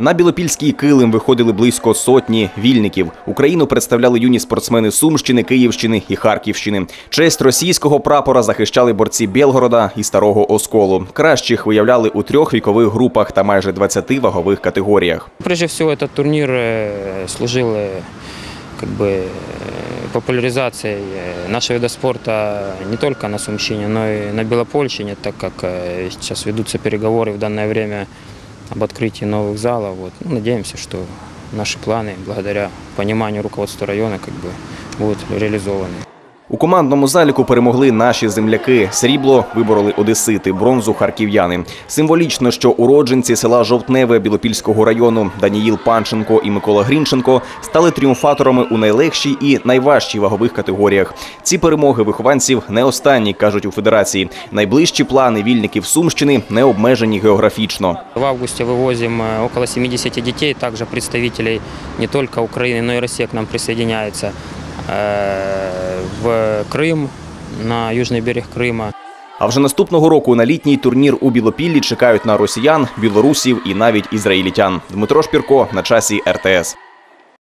На білопільський килим виходили близько сотні вільників. Україну представляли юні спортсмени Сумщини, Київщини і Харківщини. Честь російського прапора захищали борці Білгорода і Старого Осколу. Кращих виявляли у трьох вікових групах та майже 20 вагових категоріях. Прежде всего, этот турнир э, служил э, как бы э, популяризацией э, нашего вида спорта не только на Сумщине, но и на Белопольщине, так как э, сейчас ведутся переговоры в данное время об открытии новых залов. Вот. Ну, надеемся, что наши планы, благодаря пониманию руководства района, как бы будут реализованы. У командному заліку перемогли наші земляки. Срібло вибороли одесити, бронзу харків'яни. Символічно, що уродженці села Жовтневе Білопільського району Даніїл Панченко і Микола Грінченко стали тріумфаторами у найлегшій і найважчій вагових категоріях. Ці перемоги вихованців не останні, кажуть у федерації. Найближчі плани вільників Сумщини не обмежені географічно. В августе вывозим э, около 70 детей, также представителей не только Украины, но и России к нам присоединяется э, в Крым, на южный берег Крыма. А вже наступного року на літній турнір у Білопіллі чекають на росіян, білорусів і навіть ізраїльтян. Дмитро Шпірко на часі РТС.